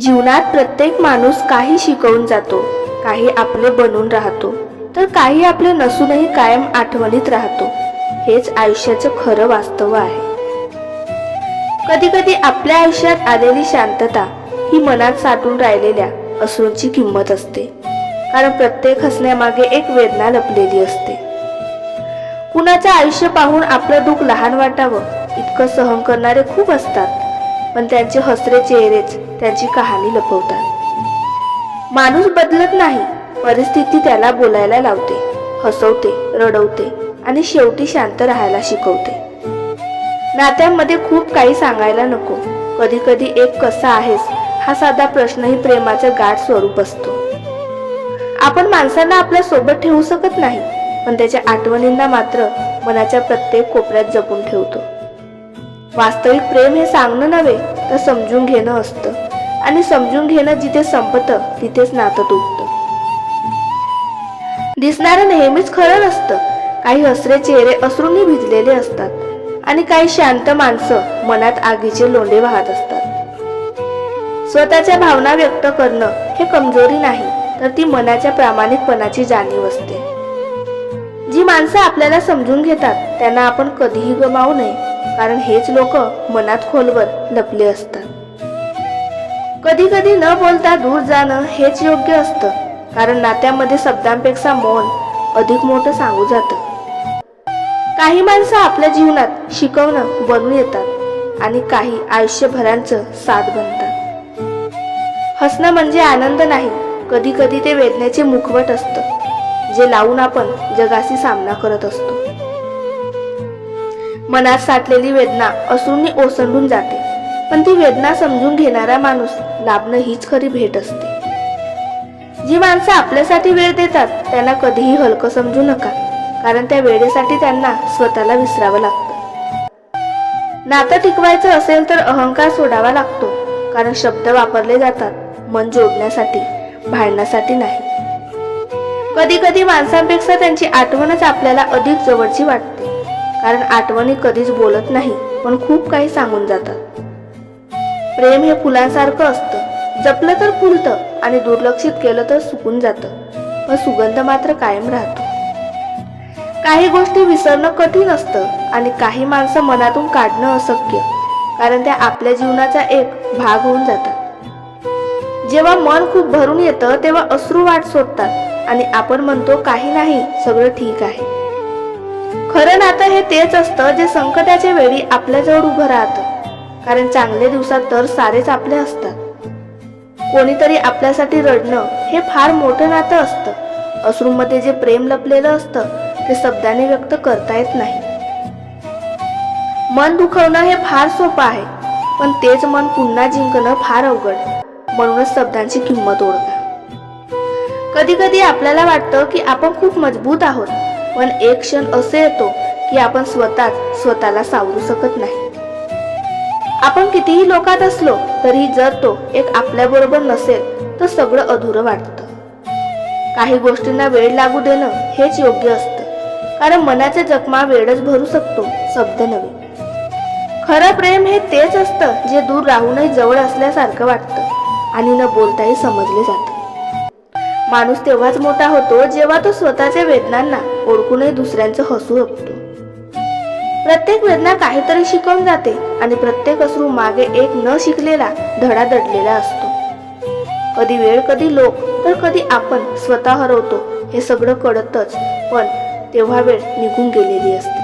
जीवनात प्रत्येक माणूस काही शिकवून जातो काही आपले बनून राहतो तर काही आपले नसूनही कायम आठवणीत राहतो. हेच आयुष्याचं खरं वास्तव आहे. कधी कधी आपल्या आयुष्यात आलेली शांतता ही मनात साठून राहिलेल्या असूंची किंमत असते. कारण प्रत्येक हसण्यामागे एक वेदना लपलेली असते. कुणाचं आयुष्य पाहून आपलं दुःख लहान वाटावं इतकं सहन करणारे खूप असतात. पण त्यांचे हसरे चेहरेच त्यांची कहाणी लपवतात. माणूस बदलत नाही परिस्थिती त्याला बोलायला लावते हसवते रडवते आणि शेवटी शांत राहायला शिकवते. नात्यांमध्ये खूप काही सांगायला नको कधी कधी एक कसा आहेस हा साधा प्रश्नही प्रेमाचं गाठ स्वरूप असतो. आपण माणसांना आपल्यासोबत ठेवू शकत नाही पण त्याच्या आठवणींना मात्र मनाच्या प्रत्येक कोपऱ्यात जपून ठेवतो. वास्तविक प्रेम हे सांगणं नव्हे तर समजून घेणं असतं. आणि समजून घेणं जिथे संपतं तिथेच नातं तुटतं. दिसणारं नेहमीच खरं नसतं. काही हसरे चेहरे असरूनही भिजलेले असतात. आणि काही शांत माणसं मनात आगीचे लोंढे वाहत असतात. स्वतःच्या भावना व्यक्त करणं हे कमजोरी नाही तर ती मनाच्या प्रामाणिकपणाची जाणीव असते. जी माणसं आपल्याला समजून घेतात त्यांना आपण कधीही गमावू नये. कारण हेच लोक मनात खोलवर लपले असतात. कधी कधी न बोलता दूर जाणं हेच योग्य असतं. कारण नात्यामध्ये शब्दांपेक्षा मौन अधिक मोठं सांगू जातं. काही माणसं आपल्या जीवनात शिकवणं बनून येतात आणि काही आयुष्यभरांचं साथ बनतात. हसणं म्हणजे आनंद नाही कधी कधी ते वेदनेचे मुखवट असतं जे लावून आपण जगाशी सामना करत असतो. मनात साठलेली वेदना असूनही ओसंडून जाते. पण ती वेदना समजून घेणारा माणूस लाभणं हीच खरी भेट असते. जी माणसं आपल्यासाठी वेळ देतात त्यांना कधीही हलकं समजू नका कारण त्या वेळेसाठी त्यांना स्वतःला विसरावं लागतं. नातं टिकवायचं असेल तर अहंकार सोडावा लागतो कारण शब्द वापरले जातात मन जोडण्यासाठी भांडण्यासाठी नाही. कधी कधी माणसांपेक्षा त्यांची आठवणच आपल्याला अधिक जवळची वाटते. कारण आठवणी कधीच बोलत नाही पण खूप काही सांगून जातात. प्रेम हे फुलांसारखं असतं. जपलं तर फुलतं आणि दुर्लक्षित केलं तर सुकून जातं. पण सुगंध मात्र कायम राहतो. काही गोष्टी विसरणं कठीण असतं आणि काही माणसं मनातून काढणं अशक्य कारण त्या आपल्या जीवनाचा एक भाग होऊन जातात. जेव्हा मन खूप भरून येतं तेव्हा अश्रू वाट सोडतात आणि आपण म्हणतो काही नाही सगळं ठीक आहे. खरं नातं हे तेच असतं जे संकटाच्या वेळी आपल्याजवळ उभं राहतं. कारण चांगले दिवसात तर सारेच आपले असतात. कोणीतरी आपल्यासाठी रडणं हे फार मोठं नातं असतं. अश्रूमध्ये जे प्रेम लपलेलं असतं ते शब्दाने व्यक्त करता येत नाही. मन दुखवणं हे फार सोपं आहे पण तेच मन पुन्हा जिंकणं फार अवघड. म्हणूनच शब्दांची किंमत ओळखा. कधी कधी आपल्याला वाटतं की आपण खूप मजबूत आहोत पण एक क्षण असे येतो की आपण स्वतःच स्वतःला सावरू शकत नाही. आपण कितीही लोकात असलो तरी जर तो एक आपल्याबरोबर नसेल तर सगळं अधुरं वाटतं. काही गोष्टींना वेळ लागू देणं हेच योग्य असतं. कारण मनाच्या जखमा वेळच भरू शकतो शब्द नव्हे. खरं प्रेम हे तेच असतं जे दूर राहूनही जवळ असल्यासारखं वाटतं आणि न बोलताही समजले जाते. माणूस तेव्हाच मोठा होतो जेव्हा तो स्वतःच्या वेदनांना ओळखूनही दुसऱ्यांचं हसू शकतो प्रत्येक वेदना काहीतरी शिकवून जाते आणि प्रत्येक असू मागे एक न शिकलेला धडा दडलेला असतो. कधी वेळ कधी लोक तर कधी आपण स्वतः हरवतो हे सगळं कळतच पण तेव्हा वेळ निघून गेलेली असते.